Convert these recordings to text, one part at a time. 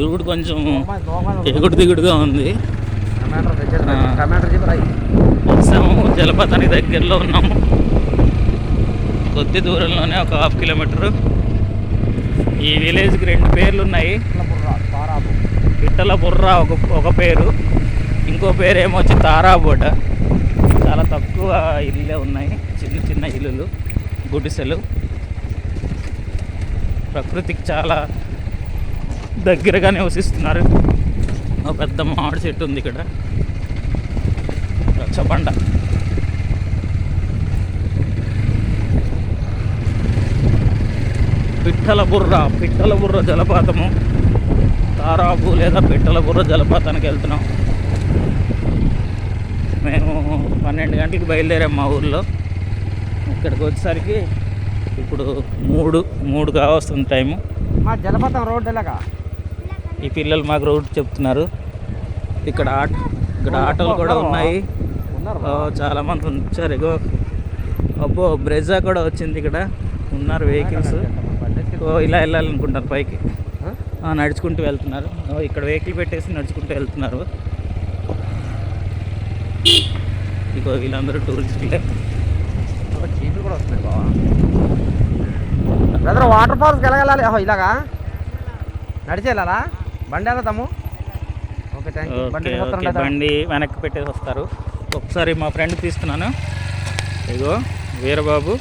Route కొంచెం ఎగుడు దిగుడుగా ఉంది. వచ్చాము జలపాతానికి దగ్గరలో ఉన్నాము. కొద్ది దూరంలోనే ఒక హాఫ్ కిలోమీటర్. ఈ విలేజ్కి రెండు పేర్లు ఉన్నాయి. పిట్టల బుర్ర ఒక ఒక పేరు. ఇంకో పేరు ఏమో వచ్చి తారాబోట. చాలా తక్కువ ఇళ్ళే ఉన్నాయి. చిన్న చిన్న ఇల్లులు గుడిసెలు. ప్రకృతికి చాలా దగ్గరగా నివసిస్తున్నారు ఒక పెద్ద మామిడి చెట్టు ఉంది ఇక్కడ. రచ్చబండ. పిట్టల బుర్ర పిట్టల బుర్ర జలపాతము. తారాపు లేదా పిట్టల బుర్ర జలపాతానికి వెళ్తున్నాం. మేము పన్నెండు గంటలకు బయలుదేరాం మా ఊర్లో. ఇక్కడికి వచ్చేసరికి ఇప్పుడు మూడు మూడు కావస్తుంది టైము. మా జలపాతం రోడ్డు ఎలాగా? ఈ పిల్లలు మాకు రూట్ చెప్తున్నారు. ఇక్కడ ఆట ఇక్కడ ఆటోలు కూడా ఉన్నాయి. చాలా మంది వచ్చారు. ఇగో అబ్బో బ్రెజా కూడా వచ్చింది ఇక్కడ. ఉన్నారు వెహికల్స్ ఓ ఇలా వెళ్ళాలనుకుంటారు పైకి. నడుచుకుంటూ వెళ్తున్నారు. ఓ, ఇక్కడ వెహికల్ పెట్టేసి నడుచుకుంటూ వెళ్తున్నారు. ఇగో వీళ్ళందరూ టూరిస్టులే కూడా వస్తున్నాయి బావా బ్రదర్ వాటర్ ఫాల్స్కి వెళ్ళగలాలి ఇలాగా? నడిచి బండి వెళ్తాము ఓకే థ్యాంక్ యూ బండి ఓకే వెనక్కి పెట్టేసి వస్తారు. ఒకసారి మా ఫ్రెండ్ తీస్తున్నాను ఇగో వీరబాబు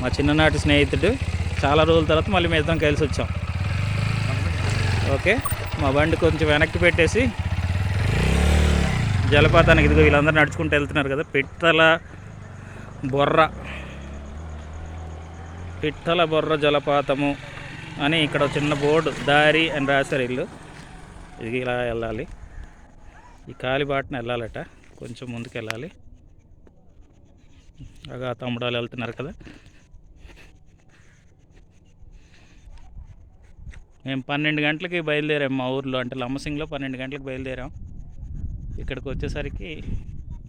మా చిన్ననాటి స్నేహితుడు. చాలా రోజుల తర్వాత మళ్ళీ ఇద్దరం కలిసి వచ్చాం. ఓకే మా బండి కొంచెం వెనక్కి పెట్టేసి జలపాతానికి ఇదిగో వీళ్ళందరూ నడుచుకుంటూ వెళ్తున్నారు కదా పిట్టల బొర్ర. పిట్టల బొర్ర జలపాతము. అని ఇక్కడ ఒక చిన్న బోర్డు దారి అని రాశారు ఇల్లు. ఇది ఇలా వెళ్ళాలి. ఈ కాలిబాటన వెళ్ళాలట. కొంచెం ముందుకు వెళ్ళాలి. అగా తమ్ముడాలు వెళ్తున్నారు కదా. మేము పన్నెండు గంటలకి బయలుదేరాం మా ఊర్లో. అంటే లంబసింగ్లో పన్నెండు గంటలకు బయలుదేరాం. ఇక్కడికి వచ్చేసరికి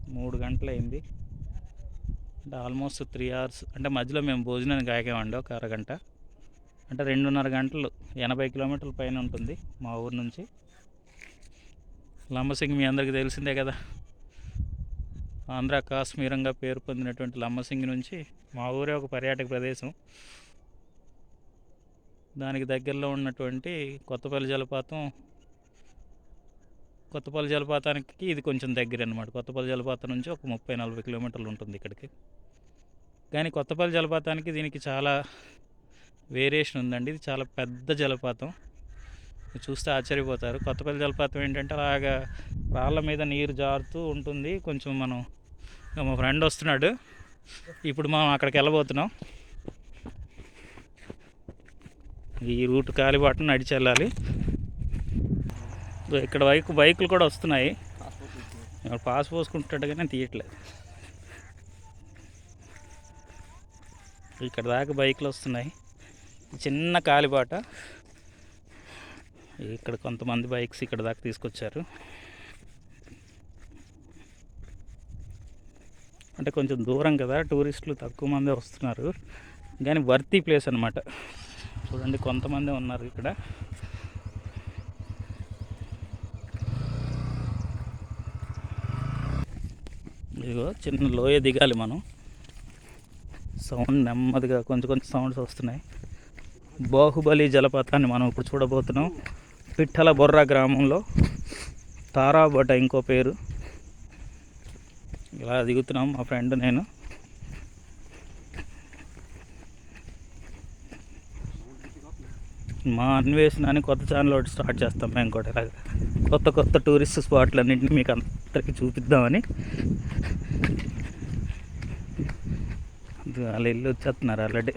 మూడు గంటలైంది అంటే ఆల్మోస్ట్ త్రీ అవర్స్. అంటే మధ్యలో మేము భోజనానికి ఆగామండి ఒక అరగంట. అంటే రెండున్నర గంటలు ఎనభై కిలోమీటర్ల పైన ఉంటుంది మా ఊరు నుంచి. లంబసింగ్ మీ అందరికీ తెలిసిందే కదా. ఆంధ్ర కాశ్మీరంగా పేరు పొందినటువంటి లంబసింగి నుంచి మా ఊరే ఒక పర్యాటక ప్రదేశం. దానికి దగ్గరలో ఉన్నటువంటి కొత్తపల్లి జలపాతం కొత్తపల్లి జలపాతానికి ఇది కొంచెం దగ్గర అనమాట కొత్తపల్లి జలపాతం నుంచి ఒక ముప్పై నలభై కిలోమీటర్లు ఉంటుంది ఇక్కడికి. కానీ కొత్తపల్లి జలపాతానికి దీనికి చాలా వేరియేషన్ ఉందండి. ఇది చాలా పెద్ద జలపాతం. చూస్తే ఆశ్చర్యపోతారు. కొత్తపల్లి జలపాతం ఏంటంటే అలాగా రాళ్ళ మీద నీరు జారుతూ ఉంటుంది. కొంచెం మనం మా ఫ్రెండ్ వస్తున్నాడు. ఇప్పుడు మనం అక్కడికి వెళ్ళబోతున్నాం. ఈ రూట్ కాలిబాటను నడిచి వెళ్ళాలి. ఇక్కడ బైక్ బైకులు కూడా వస్తున్నాయి. పాస్ పోసుకుంటాడు కానీ తీయట్లేదు. ఇక్కడ దాకా బైకులు వస్తున్నాయి. చిన్న కాలిబాట. ఇక్కడ కొంతమంది బైక్స్ ఇక్కడ దాకా తీసుకొచ్చారు. అంటే కొంచెం దూరం కదా టూరిస్టులు తక్కువ మంది వస్తున్నారు. కానీ వర్తీ ప్లేస్ అనమాట చూడండి కొంతమంది ఉన్నారు ఇక్కడ. ఇదిగో చిన్న లోయ దిగాలి మనం. సౌండ్ నెమ్మదిగా కొంచెం కొంచెం సౌండ్స్ వస్తున్నాయి. బాహుబలి జలపాతాన్ని మనం ఇప్పుడు చూడబోతున్నాం. పిట్టల బొర్ర గ్రామంలో తారాబట ఇంకో పేరు. ఇలా దిగుతున్నాం మా ఫ్రెండ్ నేను. మా అన్వేషణ అని కొత్త ఛానల్ ఒకటి స్టార్ట్ చేస్తాం మేము కూడా ఇలాగ. కొత్త కొత్త టూరిస్ట్ స్పాట్లు అన్నింటినీ మీకు అందరికీ చూపిద్దామని. వాళ్ళు ఇల్లు వచ్చేస్తున్నారు ఆల్రెడీ.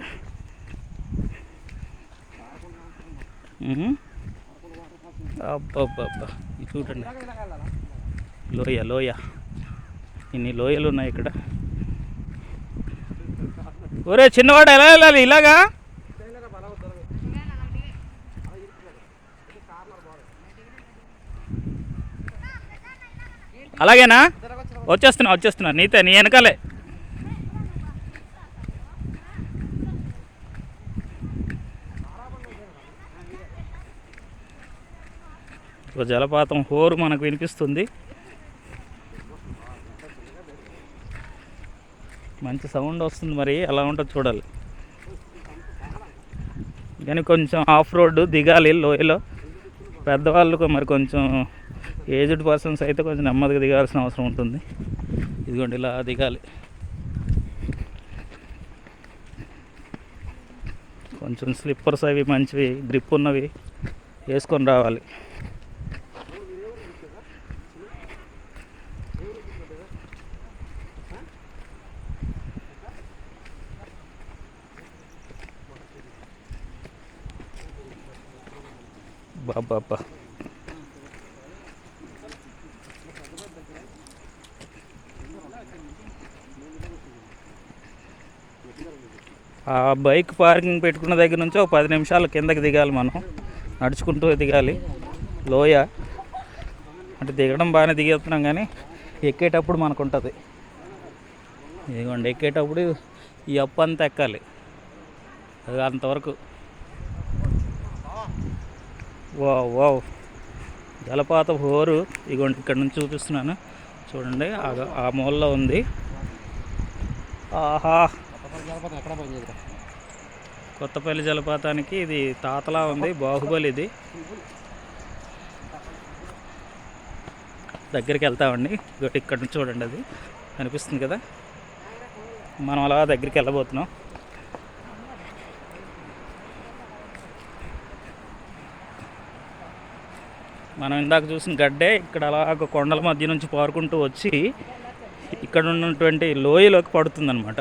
అబ్బబ్బబ్బా. చూడండి. లోయ లోయ. ఇన్ని లోయలు ఉన్నాయి ఇక్కడ. ఒరే చిన్నవాడు ఎలా వెళ్ళాలి? ఇలాగా? అలాగేనా? వచ్చేస్తున్నా వచ్చేస్తున్నా. నీతే నీ వెనకాలే. ఒక జలపాతం హోరు మనకు వినిపిస్తుంది. మంచి సౌండ్ వస్తుంది మరి ఎలా ఉంటుందో చూడాలి. కానీ కొంచెం ఆఫ్ రోడ్డు దిగాలి లోయలో. పెద్దవాళ్ళకు మరి కొంచెం ఏజ్డ్ పర్సన్స్ అయితే కొంచెం నెమ్మదిగా దిగాల్సిన అవసరం ఉంటుంది. ఇదిగోండి ఇలా దిగాలి. కొంచెం స్లిప్పర్స్ అవి మంచివి గ్రిప్ ఉన్నవి వేసుకొని రావాలి. బాబా ఆ బైక్ పార్కింగ్ పెట్టుకున్న దగ్గర నుంచి ఒక పది నిమిషాలు కిందకి దిగాలి మనం. నడుచుకుంటూ దిగాలి. లోయ. అంటే దిగడం బాగానే దిగేస్తున్నాం కానీ ఎక్కేటప్పుడు మనకు ఉంటుంది ఇదిగోండి ఎక్కేటప్పుడు ఈ అప్పు అంతా ఎక్కాలి. అది అంతవరకు. వా వావ్. జలపాత హోరు. ఇగోండి ఇక్కడ నుంచి చూపిస్తున్నాను. చూడండి ఆ- ఆ మూలలో ఉంది. ఆహా. కొత్తపల్లి జలపాతానికి ఇది తాతలా ఉంది బాహుబలి ఇది. దగ్గరికి వెళ్తామండి. ఇగోటి ఇక్కడ నుంచి చూడండి అది. కనిపిస్తుంది కదా? మనం అలా దగ్గరికి వెళ్ళబోతున్నాం. మనం ఇందాక చూసిన గడ్డే ఇక్కడ అలాగ కొండల మధ్య నుంచి పారుకుంటూ వచ్చి ఇక్కడ ఉన్నటువంటి లోయలోకి పడుతుందన్నమాట.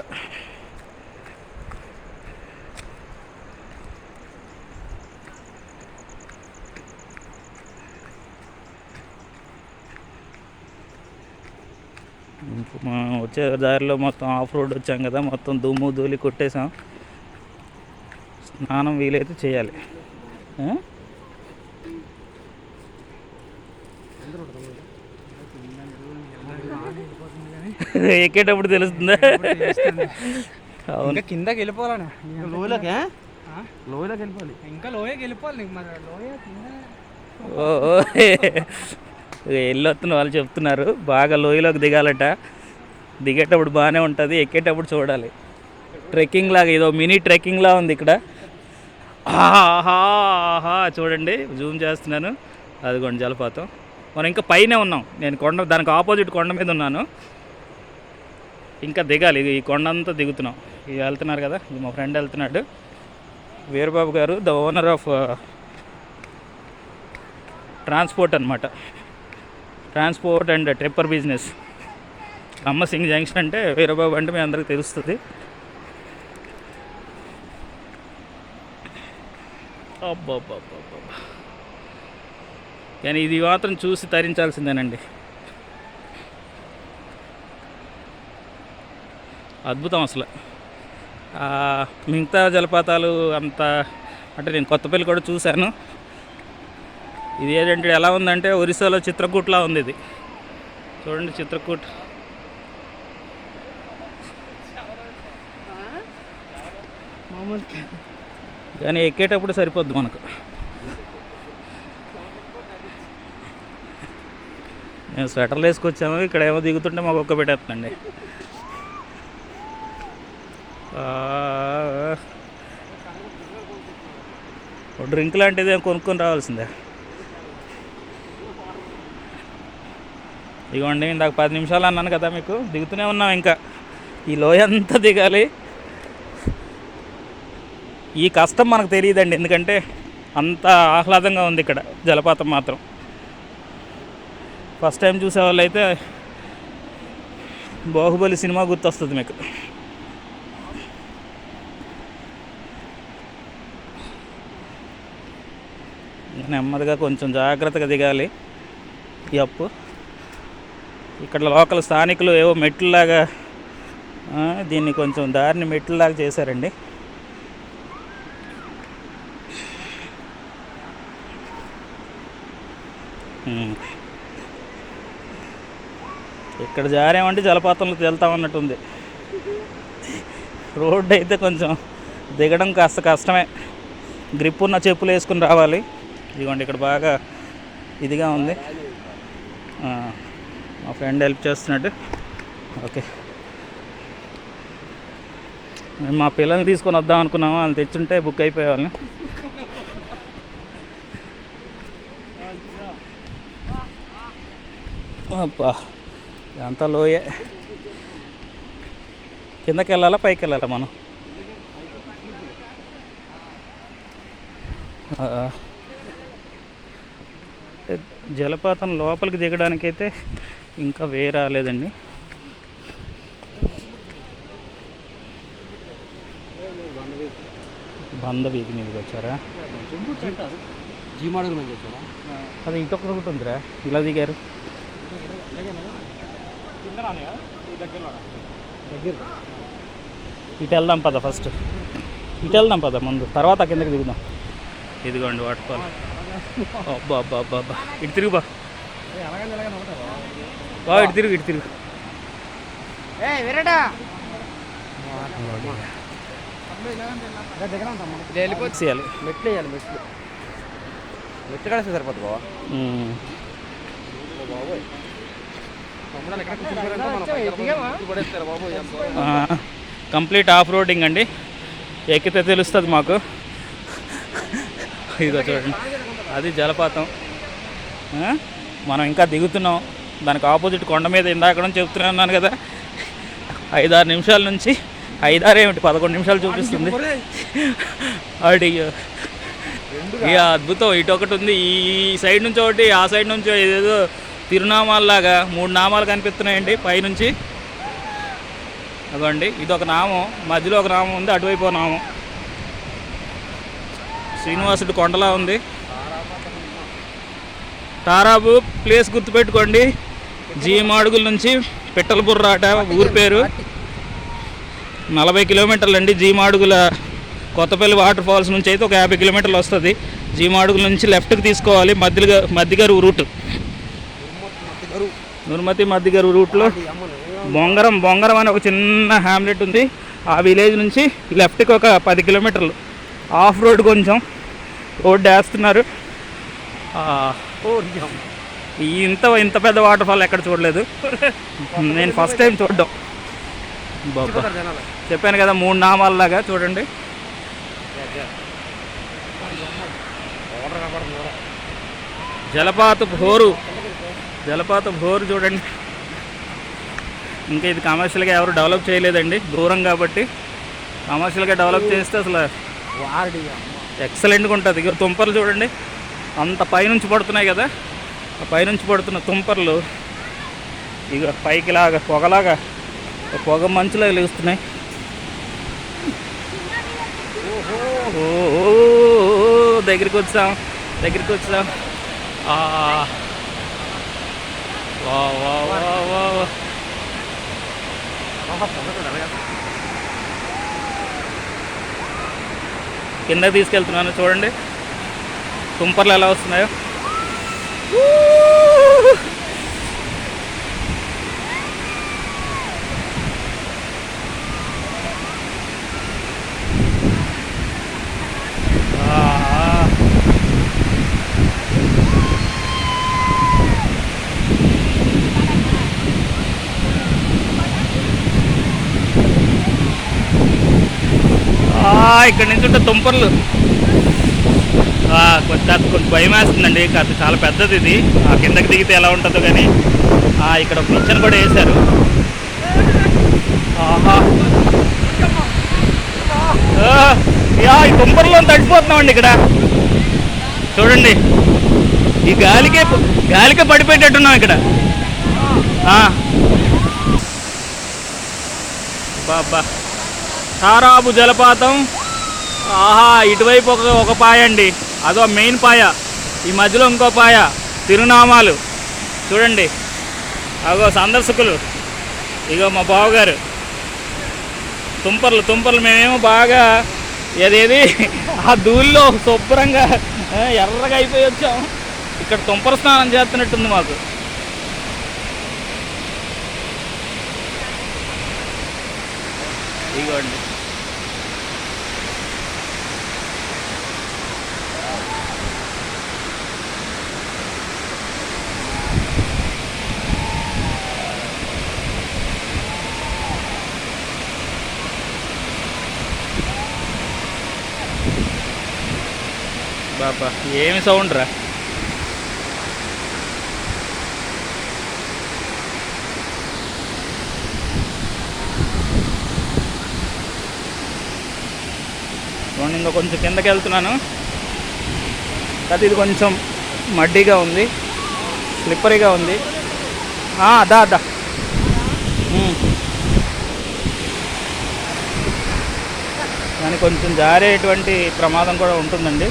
మనం వచ్చే దారిలో మొత్తం ఆఫ్ రోడ్ వచ్చాం కదా మొత్తం దుమ్ము ధూళి కొట్టేసాం స్నానం వీలైతే చేయాలి ఆ? ఎక్కేటప్పుడు తెలుస్తుందా? అవును. ఇంకా కిందకి వెళ్ళిపోవాలని? లోయలోకి? ఆ? లోయలోకి వెళ్ళిపోవాలి. ఇంకా లోయకి వెళ్ళిపోవాలి మరి. లోయ ఓ. వెళ్ళొస్తున్న వాళ్ళు చెప్తున్నారు బాగా లోయలోకి దిగాలట. దిగేటప్పుడు బాగానే ఉంటుంది ఎక్కేటప్పుడు చూడాలి. ట్రెక్కింగ్ లాగా ఏదో మినీ ట్రెక్కింగ్ లా ఉంది ఇక్కడ. ఆహా ఆహా చూడండి జూమ్ చేస్తున్నాను. అదిగోండి జలపాతం. మనం ఇంకా పైనే ఉన్నాం. నేను కొండ దానికి ఆపోజిట్ కొండ మీద ఉన్నాను. ఇంకా దిగాలి. ఈ కొండంతా దిగుతున్నాం. ఇది వెళ్తున్నారు కదా ఇది మా ఫ్రెండ్ వెళ్తున్నాడు. వీరబాబు గారు ద ఓనర్ ఆఫ్ ట్రాన్స్పోర్ట్ అనమాట ట్రాన్స్పోర్ట్ అండ్ ట్రిప్పర్ బిజినెస్. అమ్మ సింగ్ జంక్షన్ అంటే వీరబాబు అంటే మీ అందరికి తెలుస్తుంది. అబ్బబ్బబ్బబ్బబ్బ. కానీ ఇది మాత్రం చూసి తరించాల్సిందేనండి. అద్భుతం అసలు. మిగతా జలపాతాలు అంత అంటే నేను కొత్తపల్లి కూడా చూశాను. ఇది ఏంటంటే ఎలా ఉందంటే ఒరిస్సాలో చిత్రకూట్లా ఉంది ఇది. చూడండి చిత్రకూట్. కానీ ఎక్కేటప్పుడు సరిపోద్ది మనకు. మేము స్వెటర్లు వేసుకొచ్చాము ఇక్కడ ఏమో దిగుతుంటే మాకు ఒక్క పెట్టేస్తుందండి. డ్రింక్ లాంటిది ఏం కొనుక్కొని రావాల్సిందే. ఇదిగోండి ఇందాక పది నిమిషాలు అన్నాను కదా మీకు దిగుతూనే ఉన్నాం ఇంకా. ఈ లోయ అంతా దిగాలి. ఈ కష్టం మనకు తెలియదండి ఎందుకంటే అంత ఆహ్లాదంగా ఉంది ఇక్కడ జలపాతం మాత్రం. ఫస్ట్ టైం చూసే వాళ్ళు అయితే బాహుబలి సినిమా గుర్తొస్తుంది మీకు. నెమ్మదిగా కొంచెం జాగ్రత్తగా దిగాలి. ఈ అప్పు. ఇక్కడ లోకల్ స్థానికులు ఏవో మెట్లులాగా దీన్ని కొంచెం దారిని మెట్లులాగా చేశారండి. ఇక్కడ జారేమంటే జలపాతంలో తేలుతామన్నట్టుంది రోడ్డు అయితే కొంచెం దిగడం కాస్త కష్టమే. గ్రిప్ ఉన్న చెప్పులు వేసుకుని రావాలి. ఇదిగోండి ఇక్కడ బాగా ఇదిగా ఉంది. మా ఫ్రెండ్ హెల్ప్ చేస్తున్నట్టు ఓకే. మేము మా పిల్లల్ని తీసుకొని వద్దాం అనుకున్నాము? వాళ్ళని తెచ్చుంటే బుక్ అయిపోయేవాళ్ళని. అబ్బా ఇదంతా లోయే. కిందకి వెళ్ళాలా పైకి వెళ్ళాలా మనం జలపాతం లోపలికి దిగడానికైతే ఇంకా వే రాలేదండి. బంద వీధి మీదకి వచ్చారా? అది ఇంకొకటి ఒకటి ఉందిరా. ఇలా దిగారు. ఇటు వెళ్దాం పద ఫస్ట్ ఇటు వెళ్దాం పద ముందు. తర్వాత కిందకి దిగుదాం. ఇదిగోండి వాటర్ ఫాల్ అబ్బా అబ్బా అబ్బా అబ్బా ఇటు తిరుగు బా. బా ఇటు తిరుగు ఇటు తిరుగు. చేయాలి మెట్లు వేయాలి మెట్లు. మెట్లు కలిసి సరిపోతుంది? బాబా. బాబోయ్. కంప్లీట్ ఆఫ్ రోడింగ్ అండి. ఎక్కితే తెలుస్తుంది మాకు. ఇదిగో చూడండి. అది జలపాతం. మనం ఇంకా దిగుతున్నాం. దానికి ఆపోజిట్ కొండ మీద ఇందాక నుంచి చెప్తూనే ఉన్నాను కదా. ఐదారు నిమిషాల నుంచి ఐదారు ఏమిటి? పదకొండు నిమిషాలు చూపిస్తుంది. అడి ఇక అద్భుతం. ఇటు ఒకటి ఉంది. ఈ సైడ్ నుంచి ఒకటి ఆ సైడ్ నుంచి ఏదేదో తిరునామాల్లాగా మూడు నామాలు కనిపిస్తున్నాయండి పైనుంచి. అదండి ఇది ఒక నామం. మధ్యలో ఒక నామం ఉంది అటువైపు నామం. శ్రీనివాసుడు కొండలా ఉంది. తారాబు ప్లేస్ గుర్తుపెట్టుకోండి. జీమాడుగుల నుంచి పిట్టలబుర్రాట ఊరి పేరు. నలభై కిలోమీటర్లు అండి జీమాడుగుల కొత్తపల్లి వాటర్ ఫాల్స్ నుంచి అయితే ఒక యాభై కిలోమీటర్లు వస్తుంది. జీమాడుగుల నుంచి లెఫ్ట్కి తీసుకోవాలి మధ్యగా మధ్యగారు రూట్. నుర్మతి మధ్యగారు రూట్లో. బొంగరం బొంగరం అని ఒక చిన్న హ్యామ్లెట్ ఉంది. ఆ విలేజ్ నుంచి లెఫ్ట్కి ఒక పది కిలోమీటర్లు. ఆఫ్ రోడ్ కొంచెం. రోడ్ వేస్తున్నారు. ఇంత ఇంత పెద్ద వాటర్ ఫాల్ ఎక్కడ చూడలేదు. నేను ఫస్ట్ టైం చూడడం. బాబా. చెప్పాను కదా మూడు నామాలలాగా చూడండి. జలపాత హోరు జలపాత హోరు చూడండి. ఇంకా ఇది కమర్షియల్గా ఎవరు డెవలప్ చేయలేదండి. దూరం కాబట్టి కమర్షియల్గా డెవలప్ చేస్తే అసలు ఎక్సలెంట్గా ఉంటుంది. ఇక తుంపర్లు చూడండి. అంత పైనుంచి పడుతున్నాయి కదా. ఆ పైనుంచి పడుతున్న తుంపర్లు ఇక పైకి లాగా పొగలాగా పొగ మంచులో వెలుగుతున్నాయి దగ్గరికి వచ్చాం దగ్గరికి వచ్చాం. కింద వా వా వా. కిందకి తీసుకెళ్తున్నాను చూడండి. తుంపర్లు ఎలా వస్తున్నాయో? ఇక్కడ నుంచి ఉంటే తుంపర్లు. కొంచెం కొంచెం భయం వేస్తుందండి. అది చాలా పెద్దది ఇది. ఆ కిందకి దిగితే ఎలా ఉంటుందో కానీ ఇక్కడ ఒక నిచ్చెన కూడా వేశారు. ఆహా. యా, ఈ తుంపర్లో తడిపోతున్నామండి ఇక్కడ. చూడండి. ఈ గాలికే గాలికే పడిపోయేటట్టున్నాం ఇక్కడ. బాబా తారాబు జలపాతం. ఆహా ఇటువైపు ఒక ఒక పాయ అండి అదో మెయిన్ పాయ. ఈ మధ్యలో ఇంకో పాయ. తిరునామాలు. చూడండి. అగో సందర్శకులు ఇగో మా బావగారు. తుంపర్లు తుంపర్లు మేమేమో బాగా ఏదేది ఆ ధూళ్ళో శుభ్రంగా ఎర్రగా అయిపోయి వచ్చాము. ఇక్కడ తుంపర స్నానం చేస్తున్నట్టుంది మాకు. ఇగోండి. పాప ఏమి సౌండ్ రా? చూడండి ఇంకా కొంచెం కిందకి వెళ్తున్నాను. అది ఇది కొంచెం మడ్డీగా ఉంది స్లిప్పరీగా ఉంది. ఆ, అదా అదా. ఉమ్. కానీ కొంచెం జారేటువంటి ప్రమాదం కూడా ఉంటుందండి.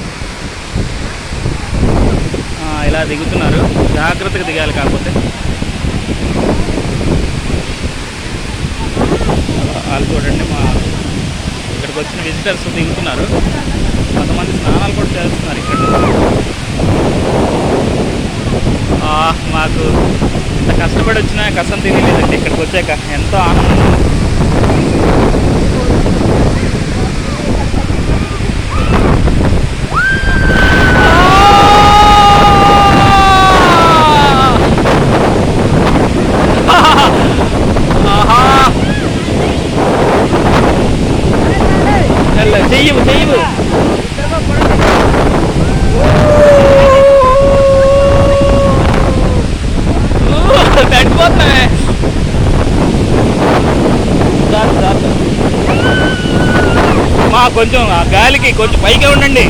ఇలా దిగుతున్నారు. జాగ్రత్తగా దిగాలి కాకపోతే. వాళ్ళు చూడండి మా ఇక్కడికి వచ్చిన విజిటర్స్ దిగుతున్నారు. కొంతమంది స్నానాలు కూడా చేస్తున్నారు ఇక్కడ. మాకు ఇంత కష్టపడి వచ్చినా కష్టం తెలియలేదండి ఇక్కడికి వచ్చాక. ఎంతో ఆనందం ఆహా చెల్ల చెయ్యవు చెయ్యవు తడిపోతున్నాయి చాలు చాలు మా కొంచెం ఆ గాలికి కొంచెం పైకే ఉండండి.